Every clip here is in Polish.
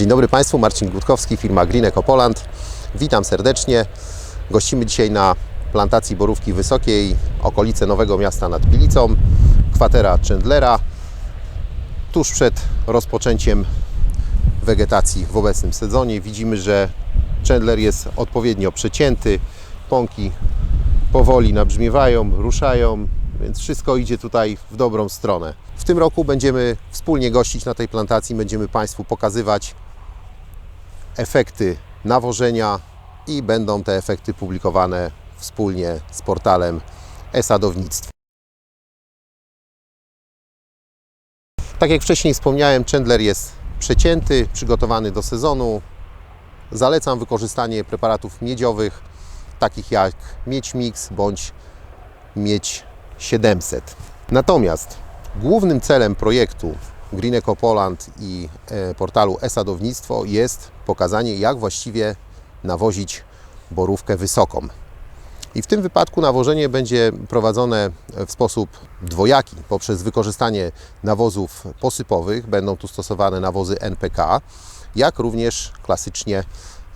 Dzień dobry Państwu, Marcin Gutkowski, firma Green Eco Poland. Witam serdecznie. Gościmy dzisiaj na plantacji Borówki Wysokiej, okolice Nowego Miasta nad Pilicą, kwatera Chandlera, tuż przed rozpoczęciem wegetacji w obecnym sezonie. Widzimy, że Chandler jest odpowiednio przecięty, pąki powoli nabrzmiewają, ruszają, więc wszystko idzie tutaj w dobrą stronę. W tym roku będziemy wspólnie gościć na tej plantacji, będziemy Państwu pokazywać efekty nawożenia i będą te efekty publikowane wspólnie z portalem e-sadownictwo. Tak jak wcześniej wspomniałem, Chandler jest przecięty, przygotowany do sezonu. Zalecam wykorzystanie preparatów miedziowych, takich jak miedź mix bądź miedź 700. Natomiast głównym celem projektu Green Eco Poland i e, portalu e-sadownictwo jest pokazanie, jak właściwie nawozić borówkę wysoką. I w tym wypadku nawożenie będzie prowadzone w sposób dwojaki poprzez wykorzystanie nawozów posypowych. Będą tu stosowane nawozy NPK, jak również klasycznie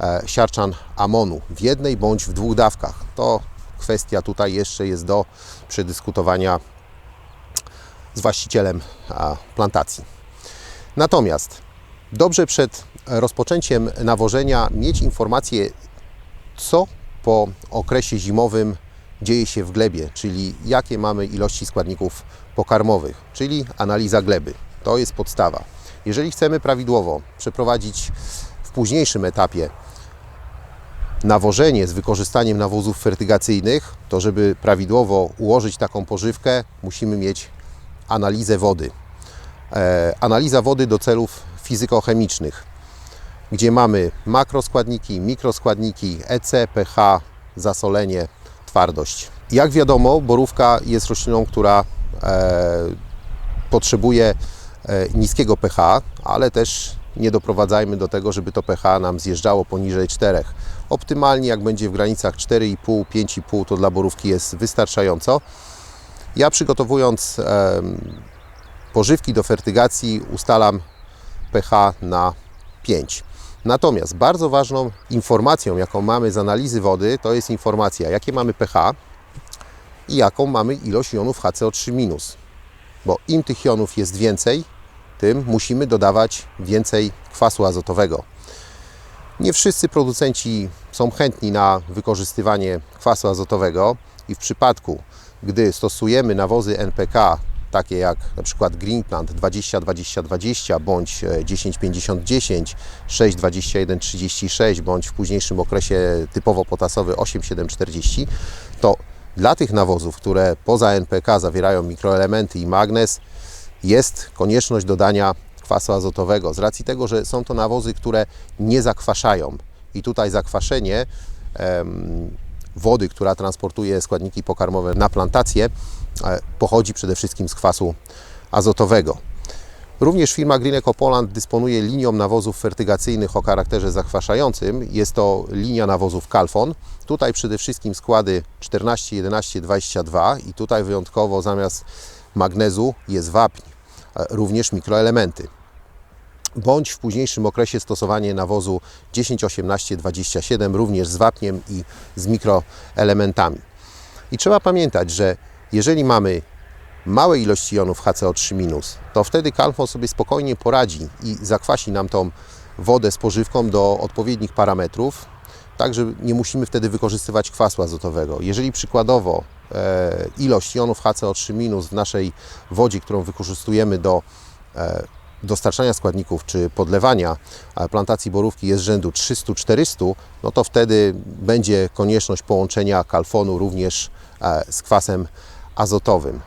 e, siarczan amonu w jednej bądź w dwóch dawkach. To kwestia tutaj jeszcze jest do przedyskutowania z właścicielem plantacji. Natomiast dobrze przed rozpoczęciem nawożenia mieć informację, co po okresie zimowym dzieje się w glebie, czyli jakie mamy ilości składników pokarmowych, czyli analiza gleby. To jest podstawa. Jeżeli chcemy prawidłowo przeprowadzić w późniejszym etapie nawożenie z wykorzystaniem nawozów fertygacyjnych, to żeby prawidłowo ułożyć taką pożywkę, musimy mieć analizę wody. E, analiza wody do celów fizykochemicznych, gdzie mamy makroskładniki, mikroskładniki, EC, pH, zasolenie, twardość. Jak wiadomo, borówka jest rośliną, która e, potrzebuje e, niskiego pH, ale też nie doprowadzajmy do tego, żeby to pH nam zjeżdżało poniżej 4. Optymalnie, jak będzie w granicach 4,5, 5,5, to dla borówki jest wystarczająco. Ja przygotowując pożywki do fertygacji ustalam pH na 5. Natomiast bardzo ważną informacją, jaką mamy z analizy wody, to jest informacja, jakie mamy pH i jaką mamy ilość jonów HCO3-. Bo im tych jonów jest więcej, tym musimy dodawać więcej kwasu azotowego. Nie wszyscy producenci są chętni na wykorzystywanie kwasu azotowego i w przypadku, gdy stosujemy nawozy NPK, takie jak na przykład Greenplant 20-20-20 bądź 10-50-10, 6-21-36 bądź w późniejszym okresie typowo potasowy 8-7-40, to dla tych nawozów, które poza NPK zawierają mikroelementy i magnez, jest konieczność dodania kwasu azotowego z racji tego, że są to nawozy, które nie zakwaszają. I tutaj zakwaszenie wody, która transportuje składniki pokarmowe na plantację, e, pochodzi przede wszystkim z kwasu azotowego. Również firma Green Eco Poland dysponuje linią nawozów fertygacyjnych o charakterze zakwaszającym. Jest to linia nawozów Calfon. Tutaj przede wszystkim składy 14, 11, 22 i tutaj wyjątkowo zamiast magnezu jest wapń, e, również mikroelementy bądź w późniejszym okresie stosowanie nawozu 10, 18, 27 również z wapniem i z mikroelementami. I trzeba pamiętać, że jeżeli mamy małe ilości jonów HCO3-, to wtedy Calfon sobie spokojnie poradzi i zakwasi nam tą wodę z pożywką do odpowiednich parametrów, tak że nie musimy wtedy wykorzystywać kwasu azotowego. Jeżeli przykładowo e, ilość jonów HCO3- w naszej wodzie, którą wykorzystujemy do e, dostarczania składników czy podlewania plantacji borówki jest rzędu 300-400, no to wtedy będzie konieczność połączenia kalfonu również e, z kwasem azotowym.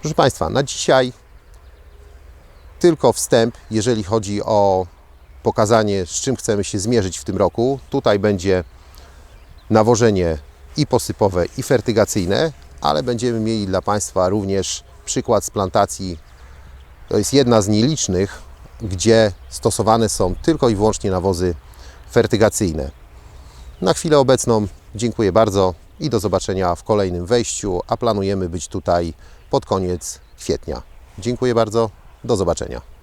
Proszę Państwa, na dzisiaj tylko wstęp, jeżeli chodzi o pokazanie, z czym chcemy się zmierzyć w tym roku. Tutaj będzie nawożenie i posypowe, i fertygacyjne, ale będziemy mieli dla Państwa również przykład z plantacji to jest jedna z nielicznych, gdzie stosowane są tylko i wyłącznie nawozy fertygacyjne. Na chwilę obecną dziękuję bardzo i do zobaczenia w kolejnym wejściu, a planujemy być tutaj pod koniec kwietnia. Dziękuję bardzo, do zobaczenia.